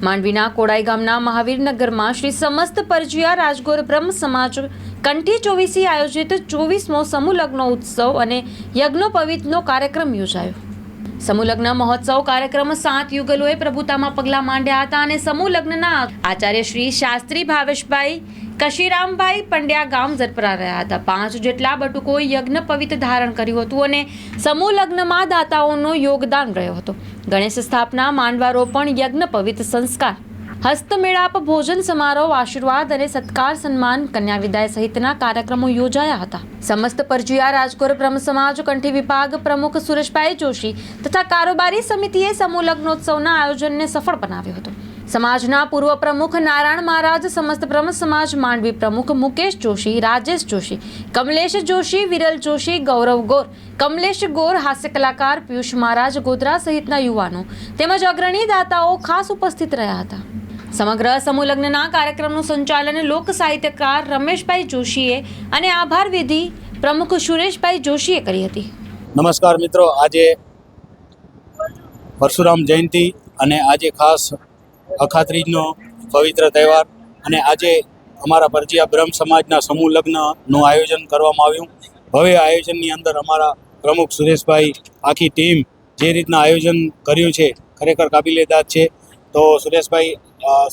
માંડવીના કોડાઈ ગામના મહાવીરનગરમાં શ્રી સમસ્ત પરજીયા રાજગોર બ્રહ્મ સમાજ કંઠી ચોવીસી આયોજિત ચોવીસમો સમૂહ લગ્ન ઉત્સવ અને યજ્ઞોપવિતનો કાર્યક્રમ યોજાયો. સમૂહ લગ્ન મહોત્સવ કાર્યક્રમ સાત યુગલોએ પ્રભુતામાં પગલાં માંડ્યા હતા અને સમૂહલગ્નના આચાર્ય શ્રી શાસ્ત્રી ભાવેશભાઈ, કશીરામભાઈ પંડ્યા ગામ ઝરપરા રહ્યા હતા. પાંચ જેટલા બટુકોએ યજ્ઞ પવિત્ર ધારણ કર્યું હતું અને સમૂહ લગ્નમાં દાતાઓનો યોગદાન રહ્યો હતો. ગણેશ સ્થાપના, માંડવારોપણ, યજ્ઞ પવિત્ર સંસ્કાર હસ્તમેળાપ, ભોજન સમારોહ, આશીર્વાદ અને સત્કાર સન્માન કન્યા વિદાય સહિતના કાર્યક્રમો યોજાયા હતા. સમસ્ત પરજીયા રાજકોર બ્રહ્મ સમાજ કંઠી વિભાગ પ્રમુખ સુરેશભાઈ જોશી તથા કારોબારી સમિતિએ સમૂહ લગ્નોત્સવના આયોજનને સફળ બનાવ્યો હતો. સમાજના પૂર્વ પ્રમુખ નારાયણ મહારાજ, સમસ્ત બ્રહ્મ સમાજ માંડવી પ્રમુખ મુકેશ જોશી, રાજેશ જોશી, કમલેશ જોશી, વિરલ જોશી, ગૌરવ ગોર, કમલેશ ગોર, હાસ્ય કલાકાર પિયુષ મહારાજ ગોધરા સહિતના યુવાનો તેમજ અગ્રણી દાતાઓ ખાસ ઉપસ્થિત રહ્યા હતા. સમગ્ર સમૂહ લગ્નના કાર્યક્રમનું સંચાલન લોક સાહિત્યકાર રમેશભાઈ જોશીએ અને આભાર વિધિ પ્રમુખ સુરેશભાઈ જોશીએ કરી હતી. નમસ્કાર મિત્રો, આજે પરશુરામ જયંતિ અને આજે ખાસ અખાત્રીજનો પવિત્ર તહેવાર અને આજે અમારા પરજીયા બ્રહ્મ સમાજના સમૂહ લગ્નનું આયોજન કરવામાં આવ્યું. ભવ્ય આયોજનની અંદર અમારા પ્રમુખ સુરેશભાઈ, આખી ટીમ જે રીતના આયોજન કર્યું છે, ખરેખર કાબિલેદાદ છે. તો સુરેશભાઈ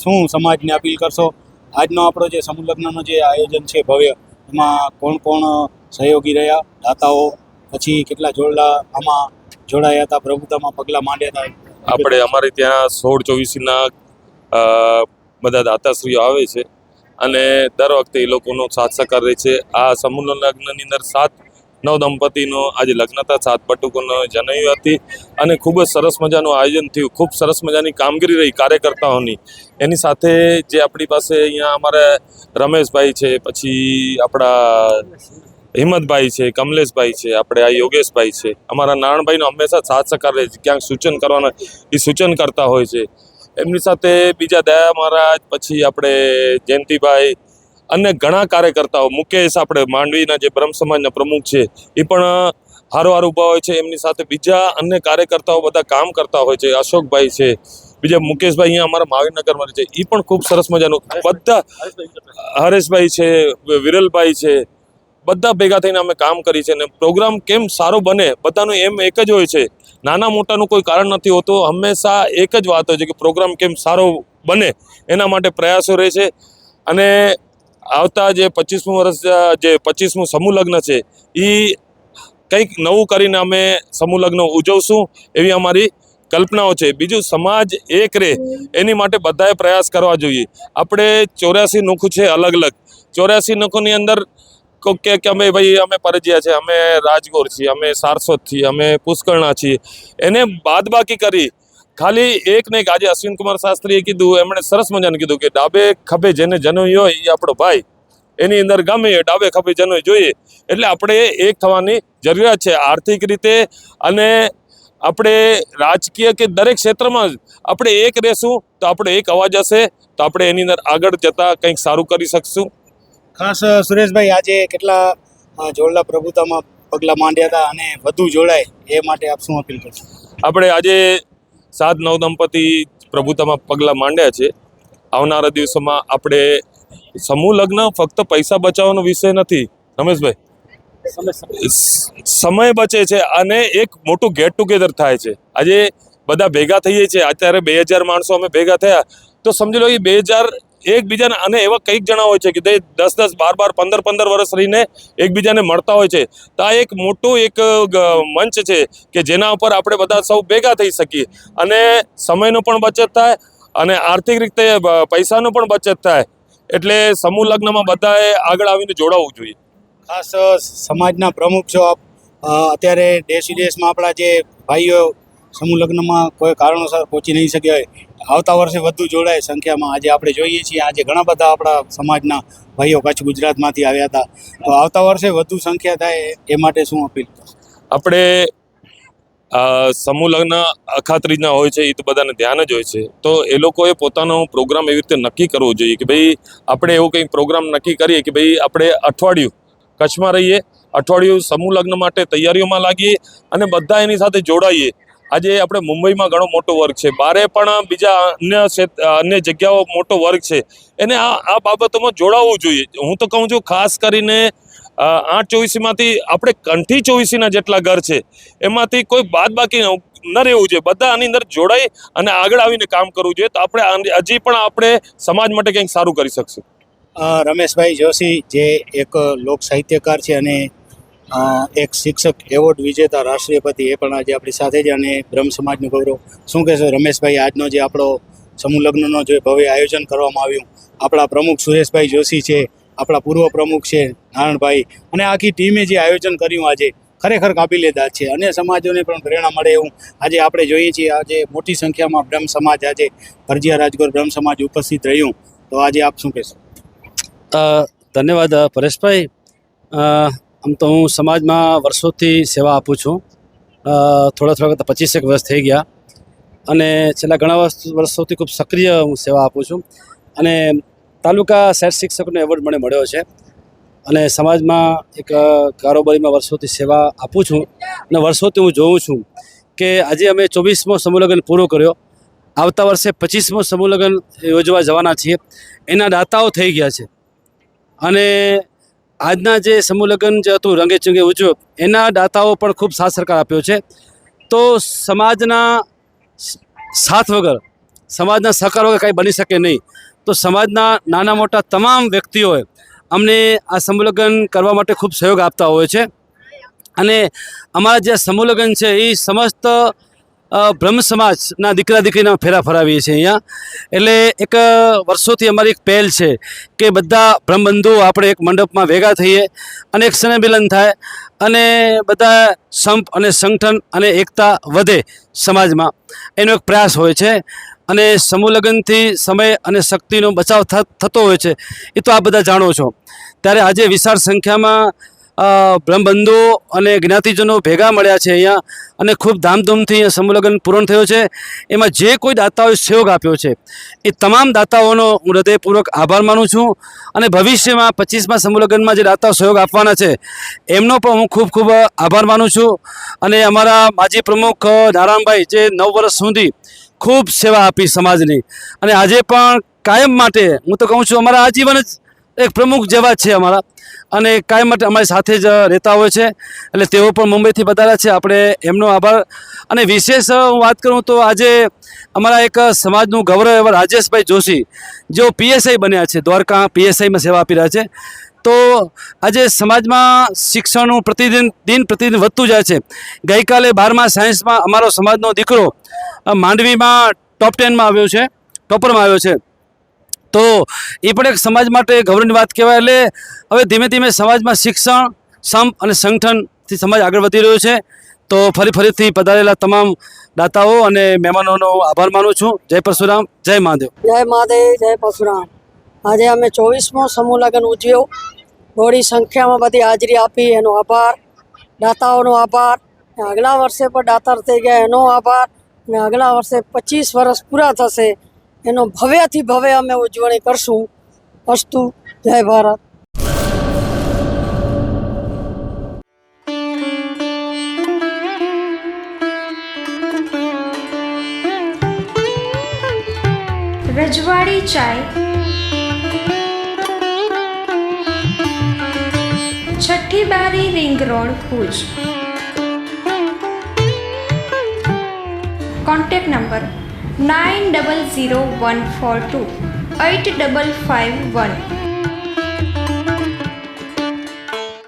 શું સમાજને અપીલ કરશો? આજનો આપણો જે સમૂહલગ્નનો જે આયોજન છે ભવ્ય, એમાં કોણ કોણ સહયોગી રહ્યા? દાતાઓ, પછી કેટલા જોડલા, આમાં જોડાયા હતા, પ્રભુતામાં પગલાં માંડ્યા હતા? આપણે અમારે ત્યાં સોળ ચોવીસના બધા દાતાશ્રીઓ આવે છે. અને દર વખતે એ લોકોનો સાથ સહકાર રહે છે. આ સમૂહ લગ્નની અંદર સાત નવ દંપતીનો આજે લગ્ન હતા સાત બટુકોનો જનઈ હતી અને ખૂબ જ સરસ મજાનું આયોજન થયું. ખૂબ સરસ મજાની કામગીરી રહી કાર્યકર્તાઓની. એની સાથે જે આપણી પાસે અહીંયા અમારે રમેશભાઈ છે, પછી આપણા હિંમતભાઈ છે, કમલેશભાઈ છે, આપણે આ યોગેશભાઈ છે. અમારા નારાયણભાઈનો હંમેશા સાથ સહકાર રહે છે. ક્યાંક સૂચન કરવાના, એ સૂચન કરતા હોય છે. એમની સાથે બીજા દયા મહારાજ, પછી આપણે જયંતિભાઈ અને ઘણા કાર્યકર્તાઓ, મુકેશ આપણે માંડવીના જે બ્રહ્મ સમાજના પ્રમુખ છે, એ પણ હારોહાર ઊભા હોય છે. એમની સાથે બીજા અન્ય કાર્યકર્તાઓ બધા કામ કરતા હોય છે. અશોકભાઈ છે, બીજા મુકેશભાઈ અહીંયા અમારા મહાવીરનગરમાં છે. એ પણ ખૂબ સરસ મજાનું બધા હરેશભાઈ છે વિરલભાઈ છે, બધા ભેગા થઈને અમે કામ કરી છે. અને પ્રોગ્રામ કેમ સારો બને, બધાનું એમ એક જ હોય છે. નાના મોટાનું કોઈ કારણ નથી હોતું. હંમેશા એક જ વાત હોય છે કે પ્રોગ્રામ કેમ સારો બને, એના માટે પ્રયાસો રહે છે. અને આવતા જે પચીસમું વર્ષ, જે પચીસમું સમૂહ લગ્ન છે એ કંઈક નવું કરીને અમે સમૂહ લગ્ન ઉજવશું એવી અમારી કલ્પનાઓ છે. બીજું, સમાજ એક રહે, એની માટે બધાએ પ્રયાસ કરવા જોઈએ. આપણે ચોર્યાસી નોખું છે અલગ અલગ ચોર્યાસી નોખોની અંદર કે કે અમે ભાઈ, અમે પરજિયા છે, અમે રાજગોર છીએ, અમે સારસ્વત છીએ, અમે પુષ્કળના છીએ. એને બાદબાકી કરી ખાલી એક ને આજે અશ્વિન કુમાર શાસ્ત્રીએ કીધું એમણે સરસ મજાનું કીધું કે ડાબે ખભે જેને જનોઈ હોય એ આપણો ભાઈ. એની અંદર ગમે એ ડાબે ખભે જનોઈ જોઈએ. એટલે આપણે એક થવાની જરૂરિયાત છે આર્થિક રીતે અને આપણે રાજકીય કે દરેક ક્ષેત્રમાં આપણે એક રહેશું તો આપણો એક અવાજ હશે તો આપણે એની અંદર આગળ જતા કંઈક સારું કરી શકશું. ખાસ સુરેશભાઈ આજે કેટલા જોડલા પ્રભુતામાં પગલાં માંડ્યા હતા અને વધુ જોડાય એ માટે આપ શું અપીલ કરશો? આપણે આજે સાત નવ દંપતી પ્રભુતામાં પગલાં માંડ્યા છે. આવનારા દિવસોમાં આપણે સમૂહ લગ્ન ફક્ત પૈસા બચાવવાનો વિષય નથી. રમેશભાઈ? સમય બચે છે અને એક મોટું ગેટ ટુગેધર થાય છે. આજે બધા ભેગા થઈએ છીએ. અત્યારે બે હજાર માણસો અમે ભેગા થયા. તો સમજી લો એ બે હજાર એકબીજાને અને એવા કંઈક જણા હોય છે કે તે દસ દસ બાર બાર પંદર પંદર વર્ષ રહીને એકબીજાને મળતા હોય છે. તો આ એક મોટું એક મંચ છે કે જેના ઉપર આપણે બધા સૌ ભેગા થઈ શકીએ. અને સમયનો પણ બચત થાય અને આર્થિક રીતે પૈસાનો પણ બચત થાય. એટલે સમૂહ લગ્નમાં બધાએ આગળ આવીને જોડાવવું જોઈએ. ખાસ સમાજના પ્રમુખ છો આપ. અત્યારે દેશ વિદેશમાં આપણા જે ભાઈઓ સમૂહ લગ્નમાં કોઈ કારણોસર પહોંચી નહીં શક્યા આવતા વર્ષે વધુ જોડાય સંખ્યામાં. આજે આપણે જોઈએ છીએ, આજે ઘણા બધા આપણા સમાજના ભાઈઓ કચ્છ ગુજરાતમાંથી આવ્યા હતા. તો આવતા વર્ષે વધુ સંખ્યા થાય એ માટે શું અપીલ આપણે સમૂહ લગ્ન અખાત્રીજના હોય છે, એ તો બધાને ધ્યાન જ હોય છે. તો એ લોકોએ પોતાનો પ્રોગ્રામ એવી રીતે નક્કી કરવો જોઈએ કે ભાઈ, આપણે એવું કંઈક પ્રોગ્રામ નક્કી કરીએ કે ભાઈ, આપણે અઠવાડિયું કચ્છમાં રહીએ, અઠવાડિયું સમૂહ લગ્ન માટે તૈયારીઓમાં લાગીએ અને બધા એની સાથે જોડાઈએ. આજે આપણે મુંબઈમાં ઘણો મોટો વર્ગ છે. બારે પણ બીજા અન્ય અન્ય જગ્યાઓ મોટો વર્ગ છે. એને આ આ બાબતોમાં જોડાવવું જોઈએ. હું તો કહું છું, ખાસ કરીને આઠ ચોવીસીમાંથી આપણે કંઠી ચોવીસીના જેટલા ઘર છે, એમાંથી કોઈ બાદ બાકી ન રહેવું જોઈએ. બધા આની અંદર જોડાઈ અને આગળ આવીને કામ કરવું જોઈએ. તો આપણે હજી પણ આપણે સમાજ માટે કંઈક સારું કરી શકશું. રમેશભાઈ જોશી જે એક લોક સાહિત્યકાર છે અને એક શિક્ષક એવોર્ડ વિજેતા રાષ્ટ્રીયપતિ એ પણ આજે આપણી સાથે છે અને બ્રહ્મ સમાજનું ગૌરવ. શું કહેશો રમેશભાઈ, આજનો જે આપણો સમૂહ લગ્નનો જે ભવ્ય આયોજન કરવામાં આવ્યું, આપણા પ્રમુખ સુરેશભાઈ જોશી છે, આપણા પૂર્વ પ્રમુખ છે નારણભાઈ, અને આખી ટીમે જે આયોજન કર્યું આજે, ખરેખર કાબિલેદાદ છે. અને સમાજોને પણ પ્રેરણા મળે એવું આજે આપણે જોઈએ છીએ. આજે મોટી સંખ્યામાં બ્રહ્મ સમાજ આજે ભરજીયા રાજગોર બ્રહ્મ સમાજ ઉપસ્થિત રહ્યું. તો આજે આપ શું કહેશો? ધન્યવાદ પરેશભાઈ. આમ તો હું સમાજમાં વર્ષોથી સેવા આપું છું. થોડા થોડા કરતાં પચીસેક વર્ષ થઈ ગયા. અને છેલ્લા ઘણા વર્ષ, વર્ષોથી ખૂબ સક્રિય હું સેવા આપું છું. અને તાલુકા શહેર શિક્ષકનો એવોર્ડ મને મળ્યો છે. અને સમાજમાં એક કારોબારીમાં વર્ષોથી સેવા આપું છું. અને વર્ષોથી હું જોઉં છું કે આજે અમે ચોવીસમો સમૂહલગ્ન પૂરો કર્યો. આવતા વર્ષે પચીસમો સમૂહલગ્ન યોજવા જવાના છીએ. એના દાતાઓ થઈ ગયા છે. અને આજના જે સમૂહ લગ્ન જે હતું, રંગે ચંગે ઉજવ્યો એના દાતાઓ પણ ખૂબ સાથ સરકાર આપ્યો છે. તો સમાજના સાથ વગર, સમાજના સહકાર વગર કાંઈ બની શકે નહીં. તો સમાજના નાના મોટા તમામ વ્યક્તિઓએ અમને આ સમૂહલગ્ન કરવા માટે ખૂબ સહયોગ આપતા હોય છે. અને અમારા જે સમૂહલગ્ન છે એ સમસ્ત બ્રહ્મ સમાજના દીકરા દીકરીના ફેરા ફરાવીએ છીએ અહીંયા. એટલે એક વર્ષોથી અમારી એક પહેલ છે કે બધા બ્રહ્મબંધુઓ આપણે એક મંડપમાં ભેગા થઈએ અને એક સ્નેહમિલન થાય અને બધા સંપ અને સંગઠન અને એકતા વધે સમાજમાં. એનો એક પ્રયાસ હોય છે અને સમૂહ સમય અને શક્તિનો બચાવ થતો હોય છે. એ તો આ બધા જાણો છો. ત્યારે આજે વિશાળ સંખ્યામાં બ્રહ્મબંધુઓ અને જ્ઞાતિજનો ભેગા મળ્યા છે અહીંયા અને ખૂબ ધામધૂમથી અહીંયા સમૂહ પૂરણ થયો છે. એમાં જે કોઈ દાતાઓએ સહયોગ આપ્યો છે, એ તમામ દાતાઓનો હું હૃદયપૂર્વક આભાર માનું છું અને ભવિષ્યમાં પચીસમાં સમૂહલગ્નમાં જે દાતાઓ સહયોગ આપવાના છે, એમનો પણ હું ખૂબ ખૂબ આભાર માનું છું. અને અમારા માજી પ્રમુખ નારાયણભાઈ જે નવ વર્ષ સુધી ખૂબ સેવા આપી સમાજની. અને આજે પણ કાયમ માટે હું તો કહું છું, અમારા આજીવન જ એક પ્રમુખ જેવા છે અમારા. અને કાંઈ માટે અમારી સાથે જ રહેતા હોય છે. એટલે તેઓ પણ મુંબઈથી પધાર્યા છે. આપણે એમનો આભાર. અને વિશેષ હું વાત કરું તો આજે અમારા એક સમાજનું ગૌરવ એવા રાજેશભાઈ જોશી, જેઓ પીએસઆઈ બન્યા છે. દ્વારકા પીએસઆઈમાં સેવા આપી રહ્યા છે. તો આજે સમાજમાં શિક્ષણનું પ્રતિદિન, દિન પ્રતિદિન વધતું જાય છે. ગઈકાલે બારમા સાયન્સમાં અમારો સમાજનો દીકરો માંડવીમાં ટોપ ટેનમાં આવ્યો છે. ટોપરમાં આવ્યો છે. તો એ પણ એક સમાજ માટે ગૌરવની વાત કહેવાય. એટલે હવે ધીમે ધીમે સમાજમાં શિક્ષણ સંપ અને સંગઠનથી સમાજ આગળ વધી રહ્યો છે. તો ફરી ફરીથી પધારેલા તમામ દાતાઓ અને મહેમાનોનો આભાર માનું છું. જય પરશુરામ, જય મહાદેવ. જય મહાદેવ, જય પરશુરામ. આજે અમે ચોવીસમો સમૂહ લગ્ન ઉજવ્યો. થોડી સંખ્યામાં બધી હાજરી આપી, એનો આભાર. દાતાઓનો આભાર. આગલા વર્ષે પણ દાતાર થઈ ગયા, એનો આભાર. ને આગલા વર્ષે પચીસ વર્ષ પૂરા થશે. એનો ભવ્યથી ભવ્ય અમે ઉજવણી કરશું. અસ્તુ, જય ભારત. રજવાડી ચાય. છઠ્ઠી બારી ring road Bhuj. Contact number 90014285551